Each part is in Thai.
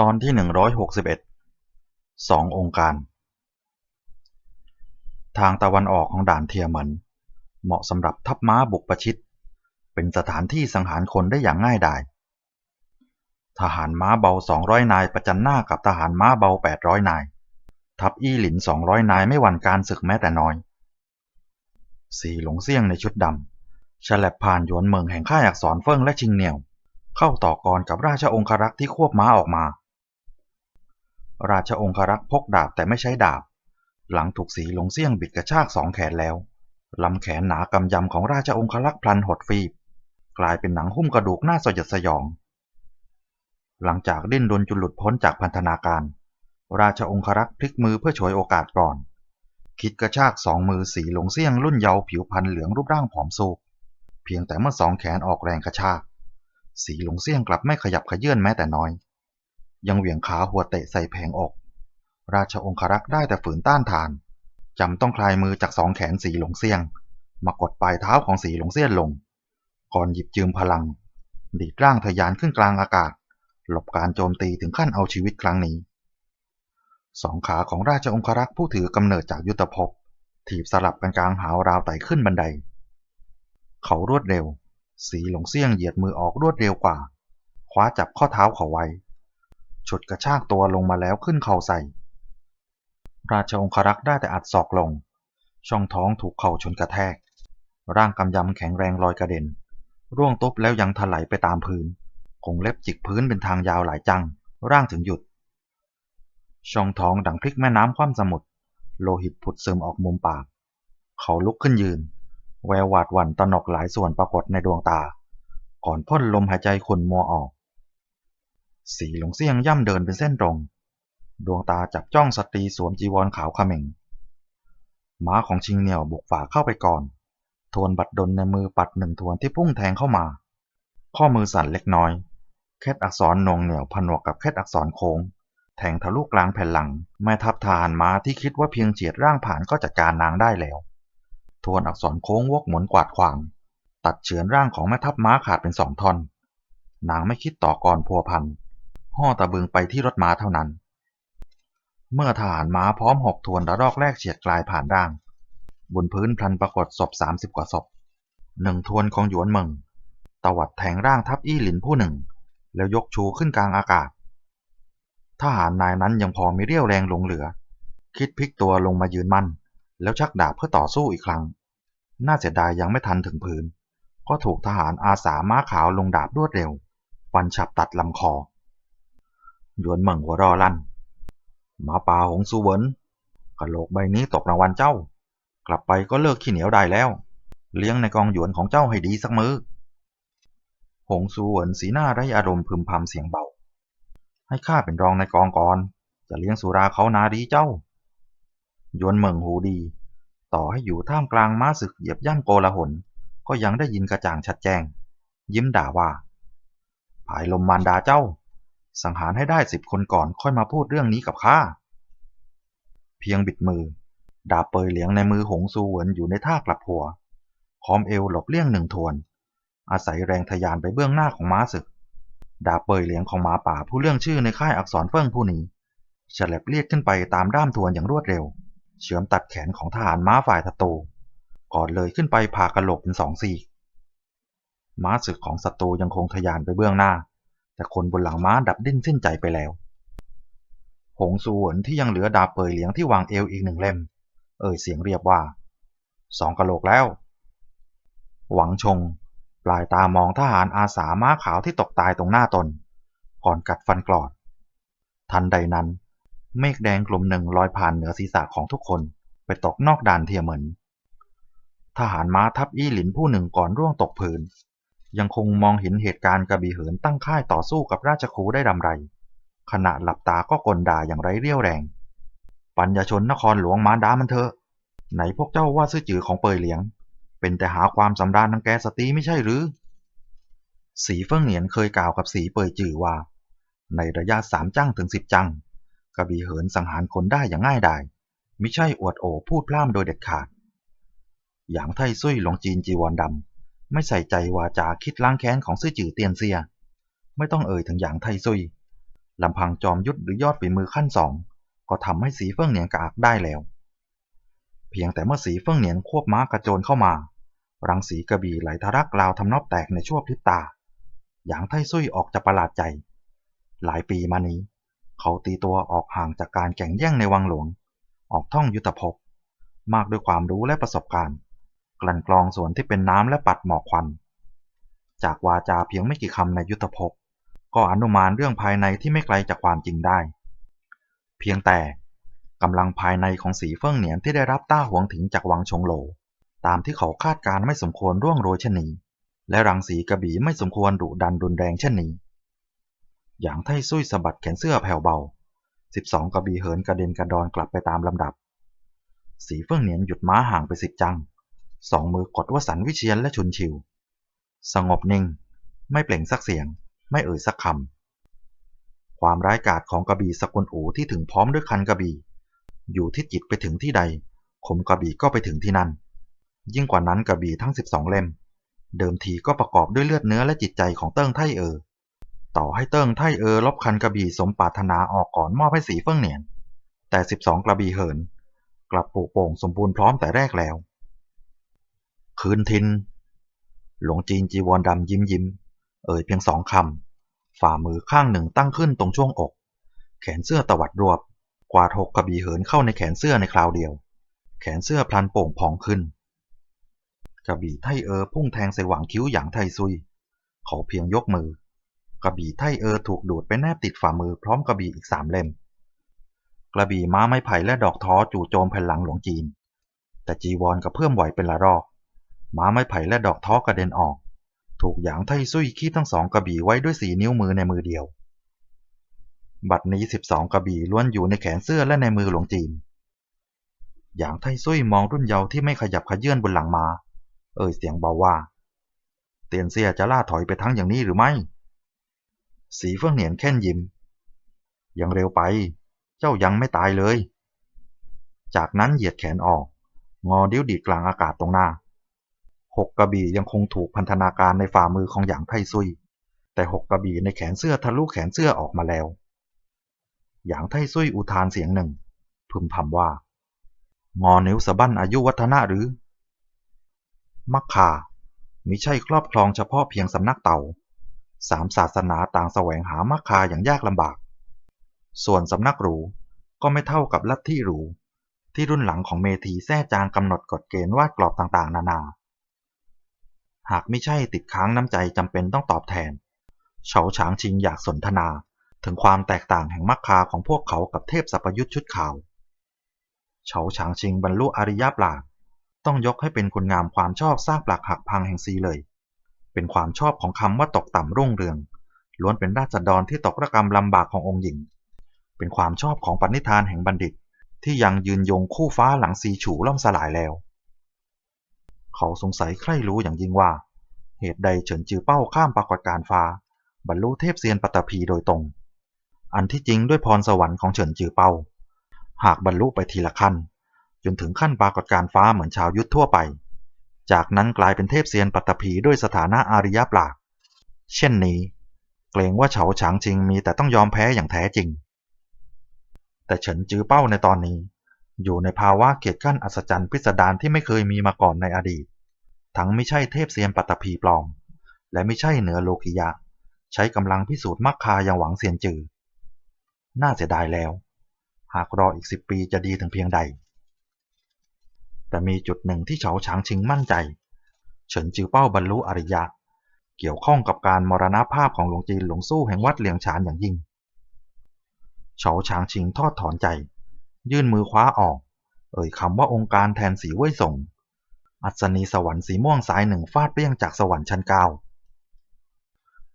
ตอนที่หนึ่งร้อยหกสิบเอ็ดสององค์การ ทางตะวันออกของด่านเทียเหมินเหมาะสำหรับทัพม้าบุกประชิด เป็นสถานที่สังหารคนได้อย่างง่ายดาย ทหารม้าเบา200นายประจันหน้ากับทหารม้าเบา800นาย ทัพอี้หลิน200นายไม่หวั่นการศึกแม้แต่น้อย สีหลงเซี่ยงในชุดดำฉลับผ่านหยวนเมืองแห่งค่ายอักษรเฟิ่งและชิงเหนียวเข้าต่อกรกับราชองครักษ์ที่ควบม้าออกมา ราชองครักษ์พกดาบแต่ไม่ใช้ดาบ หลังถูกสีหลงเซี่ยงบิดกระชากสองแขนแล้วลำแขนหนากำยำของราชองครักษ์พลันหดฟีบ กลายเป็นหนังหุ้มกระดูกหน้าสยดสยอง หลังจากดิ้นรนจุนหลุดพ้นจากพันธนาการ ราชองครักษ์พลิกมือเพื่อฉวยโอกาสก่อน คิดกระชากสองมือสีหลงเซี่ยงรุ่นเยาว์ผิวพรรณเหลืองรูปร่างผอมสูบเพียงแต่เมื่อสองแขนออกแรงกระชาก สีหลงเซี่ยงกลับไม่ขยับขยื่นแม้แต่น้อย ยังเหวี่ยงขาหัวเตะใส่แผงอก ราชองครักษ์ได้แต่ฝืนต้านทานจำต้องคลายมือจากสองแขนสีหลงเซี่ยง มากดปลายเท้าของสีหลงเซี่ยนลง ก่อนหยิบยืมพลัง ดีดร่างทะยานขึ้นกลางอากาศ หลบการโจมตีถึงขั้นเอาชีวิตครั้งนี้ สองขาของราชองครักษ์ผู้ถือกำเนิดจากยุทธภพ ถีบสลับกันกลางหาวราวไต่ขึ้นบันได เขารวดเร็ว สีหลงเซี่ยงเหยียดมือออกรวดเร็วกว่า คว้าจับข้อเท้าเขาไว้ ฉุดกระชากตัวลงมาแล้วขึ้นเข่าใส่ ราชองครักษ์ได้แต่อัดศอกลง ช่องท้องถูกเข่าชนกระแทก ร่างกำยำแข็งแรงลอยกระเด็น ร่วงตุ๊บแล้วยังถลายไปตามพื้นคงเล็บจิกพื้นเป็นทางยาวหลายจัง ร่างถึงหยุด ช่องท้องดังพลิกแม่น้ำคว่ำสมุทรโลหิตผุดซึมออกมุมปาก เขาลุกขึ้นยืน แววหวาดหวั่นตนกหลายส่วนปรากฏในดวงตา ก่อนพ่นลมหายใจขุ่นมัวออก สีหลงเซี่ยงย่ำเดินเป็นเส้นตรง ดวงตาจับจ้องสตรีสวมจีวรขาวขมิงม้าของชิงเหนียวบุกฝ่าเข้าไปก่อน ทวนบัดดลในมือปัดหนึ่งทวนที่พุ่งแทงเข้ามา ข้อมือสั่นเล็กน้อย แคดอักษรนงเหนียวผนวกกับแคดอักษรโค้ง แทงทะลุกลางแผ่นหลัง แม่ทัพทหารม้าที่คิดว่าเพียงเฉียดร่างผ่านก็จัดการนางได้แล้ว ทวนอักษรโค้งวกหมุนกวาดขวาง ตัดเฉือนร่างของแม่ทัพม้าขาดเป็นสองท่อน นางไม่คิดต่อกรพัวพัน ห่อตะบึงไปที่รถม้าเท่านั้น เมื่อทหารม้าพร้อมหกทวนระลอกแรกเฉียดกลายผ่านร่าง บนพื้นพลันปรากฏศพสามสิบกว่าศพหนึ่งทวนของหยวนเมิงตวัดแทงร่างทัพอี้หลินผู้หนึ่ง แล้วยกชูขึ้นกลางอากาศ ทหารนายนั้นยังพอมีเรี่ยวแรงหลงเหลือ คิดพลิกตัวลงมายืนมั่น แล้วชักดาบเพื่อต่อสู้อีกครั้ง น่าเสียดายยังไม่ทันถึงพื้น ก็ถูกทหารอาสาม้าขาวลงดาบรวดเร็ว ฟันฉับตัดลำคอ หยวนเหมิงหัวรอลั่นหมาป่าหงซูเวินกระโหลกใบนี้ตกรางวัลเจ้า กลับไปก็เลิกขี้เหนียวได้แล้ว เลี้ยงในกองหยวนของเจ้าให้ดีสักมือหงซูเวินสีหน้าไร้อารมณ์พึมพำเสียงเบา ให้ข้าเป็นรองในกองก่อน จะเลี้ยงสุราเขานาดีเจ้า หยวนเหมิงหูดี ต่อให้อยู่ท่ามกลางม้าศึกเหยียบย่ำโกลาหล ก็ยังได้ยินกระจ่างชัดแจ้ง ยิ้มด่าว่า ภายลมมารดาเจ้า สังหารให้ได้สิบคนก่อนค่อยมาพูดเรื่องนี้กับข้า เพียงบิดมือ ดาบเปยเหลียงในมือหงซูเหวินอยู่ในท่ากลับหัวคอมเอวหลบเลี่ยงหนึ่งทวน อาศัยแรงทะยานไปเบื้องหน้าของม้าศึก ดาบเปยเหลียงของหมาป่าผู้เรื่องชื่อในค่ายอักษรเฟิ่งผู้นี้ฉลับเลียดขึ้นไปตามด้ามทวนอย่างรวดเร็ว เฉือมตัดแขนของทหารม้าฝ่ายศัตรูก่อนเลยขึ้นไปผ่ากระโหลกเป็นสองซีกม้าศึกของศัตรูยังคงทะยานไปเบื้องหน้า แต่คนบนหลังม้าดับดิ้นสิ้นใจไปแล้ว หงซูวนที่ยังเหลือดาบเปยเหลียงที่วางเอวอีกหนึ่งเล่ม เอ่ยเสียงเรียบว่าสองกะโหลกแล้ว หวังชง ปลายตามองทหารอาสาม้าขาวที่ตกตายตรงหน้าตน ก่อนกัดฟันกรอด ทันใดนั้น เมฆแดงกลุ่มหนึ่งลอยผ่านเหนือศีรษะของทุกคนไปตกนอกด่านเทียเหมินทหารม้าทัพอี้หลินผู้หนึ่งก่อนร่วงตกพื้น ยังคงมองเห็นเหตุการณ์กระบี่เหินตั้งค่ายต่อสู้กับราชครูได้ดำไร ขณะหลับตาก็กลด่าอย่างไร้เรี่ยวแรง ปัญญาชนนครหลวงมาดามันเถอะไหนพวกเจ้าว่าซื่อจือของเปยเหลียง เป็นแต่หาความสำราญทางแกสตีไม่ใช่หรือ สีเฟิ่งเหนียนเคยกล่าวกับสีเปยจือว่า ในระยะสามจังถึงสิบจังกระบี่เหินสังหารคนได้อย่างง่ายดายมิใช่อวดโอพูดพล่ำโดยเด็ดขาด อย่างไทซุยหลงจีนจีวรดำ ไม่ใส่ใจวาจาคิดล้างแค้นของซื่อจือเตียนเซีย ไม่ต้องเอ่ยถึงอย่างไทซุยลำพังจอมยุทธหรือยอดฝีมือขั้นสองก็ทำให้สีเฟิ่งเหนียนกระอักได้แล้ว เพียงแต่เมื่อสีเฟิ่งเหนียนควบม้ากระโจนเข้ามา รังสีกระบี่ไหลทะลักราวทำนอบแตกในชั่วพริบตาหยางไทซุยออกจะประหลาดใจ หลายปีมานี้ เขาตีตัวออกห่างจากการแข่งแย่งในวังหลวง ออกท่องยุทธภพมากด้วยความรู้และประสบการณ์ กลั่นกรองส่วนที่เป็นน้ำและปัดหมอกควัน จากวาจาเพียงไม่กี่คำในยุทธภพก็อนุมานเรื่องภายในที่ไม่ไกลจากความจริงได้ เพียงแต่กำลังภายในของสีเฟิ่งเหนียนที่ได้รับต้าหวงถิงจากวังชงโหล ตามที่เขาคาดการไม่สมควรร่วงโรยเช่นนี้และรังสีกระบี่ไม่สมควรดุดันรุนแรงเช่นนี้ อย่างไทซุยสะบัดแขนเสื้อแผ่วเบา12กระบี่เหินกระเด็นกระดอนกลับไปตามลำดับ สีเฟิ่งเหนียนหยุดม้าห่างไปสิบจัง สองมือกดวสันวิเชียนและชุนชิว สงบนิ่ง ไม่เปล่งสักเสียง ไม่เอ่ยสักคำ ความร้ายกาจของกระบี่สกุลอูที่ถึงพร้อมด้วยคันกระบี่ อยู่ที่จิตไปถึงที่ใดคมกระบี่ก็ไปถึงที่นั่น ยิ่งกว่านั้นกระบี่ทั้ง 12 เล่ม เดิมทีก็ประกอบด้วยเลือดเนื้อและจิตใจของเติ้งไทเออ ต่อให้เติ้งไทเออลบคันกระบี่สมปรารถนาออกก่อนมอบให้สีเฟิ่งเหนียน แต่ 12 กระบี่เหิน กลับปูโป่งสมบูรณ์พร้อมแต่แรกแล้ว คืนทิน หลวงจีนจีวรดำยิ้มยิ้ม เอ่ยเพียงสองคำ ฝ่ามือข้างหนึ่งตั้งขึ้นตรงช่วงอก แขนเสื้อตวัดรวบ กวาดหกกระบี่เหินเข้าในแขนเสื้อในคราวเดียว แขนเสื้อพลันโป่งพองขึ้น กระบี่ไทเออพุ่งแทงใส่หว่างคิ้วอย่างไทซุย เขาเพียงยกมือ กระบี่ไทเออถูกดูดไปแนบติดฝ่ามือพร้อมกระบี่อีกสามเล่ม กระบี่ม้าไม้ไผ่และดอกท้อจู่โจมแผ่นหลังหลวงจีนแต่จีวรกระเพื่อมไหวเป็นละรอก ม้าไม้ไผ่และดอกท้อกระเด็นออก ถูกหยางไทซุยคี้ทั้งสองกระบี่ไว้ด้วยสีนิ้วมือในมือเดียว บัดนี้สิบสองกระบี่ล้วนอยู่ในแขนเสื้อและในมือหลวงจีน หยางไทซุยมองรุ่นเยาว์ที่ไม่ขยับขยื่นบนหลังมา้าเอ่ยเสียงเบาว่า เตียนเสียจะล่าถอยไปทั้งอย่างนี้หรือไม่ สีเฟื่องเหนียนแค่นยิ้ม ยังเร็วไป เจ้ายังไม่ตายเลย จากนั้นเหยียดแขนออก งอดิ้วดีกลางอากาศตรงหน้า หกกระบี่ยังคงถูกพันธนาการในฝ่ามือของหยางไทซุย แต่หกกระบี่ในแขนเสื้อทะลุแขนเสื้อออกมาแล้ว หยางไทซุยอุทานเสียงหนึ่ง พึมพำว่า งอนิ้วสะบั้นอายุวัฒนะหรือ มักคามิใช่ครอบครองเฉพาะเพียงสำนักเต่า สามศาสนาต่างแสวงหามักคาอย่างยากลำบาก ส่วนสำนักหรูก็ไม่เท่ากับลัทธิหรูที่รุ่นหลังของเมธีแท้จางกำหนดกฎเกณฑ์วาดกรอบต่างๆ นานา หากไม่ใช่ติดค้างน้ำใจจำเป็นต้องตอบแทน เฉาฉางชิงอยากสนทนา ถึงความแตกต่างแห่งมักคาของพวกเขากับเทพสัพยุทธ์ชุดขาว เฉาฉางชิงบรรลุอริยปราชญ์ต้องยกให้เป็นคุณงามความชอบสร้างปลักหักพังแห่งซีเลย เป็นความชอบของคำว่าตกต่ำรุ่งเรือง ล้วนเป็นราษฎรที่ตกระกรรมลำบากขององค์หญิง เป็นความชอบของปณิธานแห่งบัณฑิต ที่ยังยืนยงคู่ฟ้าหลังซีฉูล่มสลายแล้ว เขาสงสัยใคร่รู้อย่างยิ่งว่า เหตุใดเฉินจือเป้าข้ามปรากฏการฟ้า บรรลุเทพเซียนปัตตภีโดยตรง อันที่จริงด้วยพรสวรรค์ของเฉินจือเป้า หากบรรลุไปทีละขั้น จนถึงขั้นปรากฏการฟ้าเหมือนชาวยุทธทั่วไป จากนั้นกลายเป็นเทพเซียนปัตตภีด้วยสถานะอาริยปราชญ์เช่นนี้ เกรงว่าเฉาฉางชิงมีแต่ต้องยอมแพ้อย่างแท้จริง แต่เฉินจือเป้าในตอนนี้ อยู่ในภาวะเกียรติขั้นอัศจรรย์พิสดารที่ไม่เคยมีมาก่อนในอดีต ทั้งไม่ใช่เทพเซียนปัตตภีปลอม และไม่ใช่เหนือโลกิยะ ใช้กำลังพิสูจน์มักคาอย่างหวังเซียนจือ น่าเสียดายแล้ว หากรออีกสิบปีจะดีถึงเพียงใด แต่มีจุดหนึ่งที่เฉาฉางชิงมั่นใจ เฉินจือเป้าบรรลุอริยะ เกี่ยวข้องกับการมรณภาพของหลวงจีนหลวงสู้แห่งวัดเหลียงฉานอย่างยิ่งเฉาฉางชิงทอดถอนใจ ยื่นมือคว้าออก เอ่ยคำว่าองค์การแทนสีเว่ยส่ง อัศนีสวรรค์สีม่วงสายหนึ่งฟาดเปรี้ยงจากสวรรค์ชั้นเก้า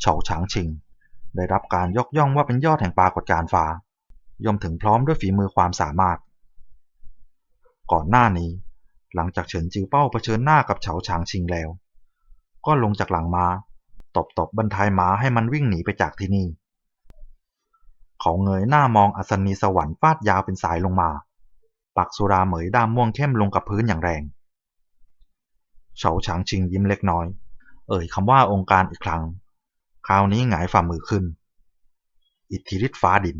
เฉาฉางชิง ได้รับการยกย่องว่าเป็นยอดแห่งปรากฏการฟ้า ย่อมถึงพร้อมด้วยฝีมือความสามารถ ก่อนหน้านี้ หลังจากเฉินจือเป้าเผชิญหน้ากับเฉาฉางชิงแล้ว ก็ลงจากหลังมา้าตบตบบรรทายม้าให้มันวิ่งหนีไปจากที่นี่ เขาเงยหน้ามองอัศนีสวรรค์ฟาดยาวเป็นสายลงมา ปักสุราเหมยด้ามม่วงเข้มลงกับพื้นอย่างแรง เฉาฉางชิงยิ้มเล็กน้อย เอ่ยคำว่าองค์การอีกครั้ง คราวนี้หงายฝ่ามือขึ้น อิทธิฤทธิ์ฟ้าดิน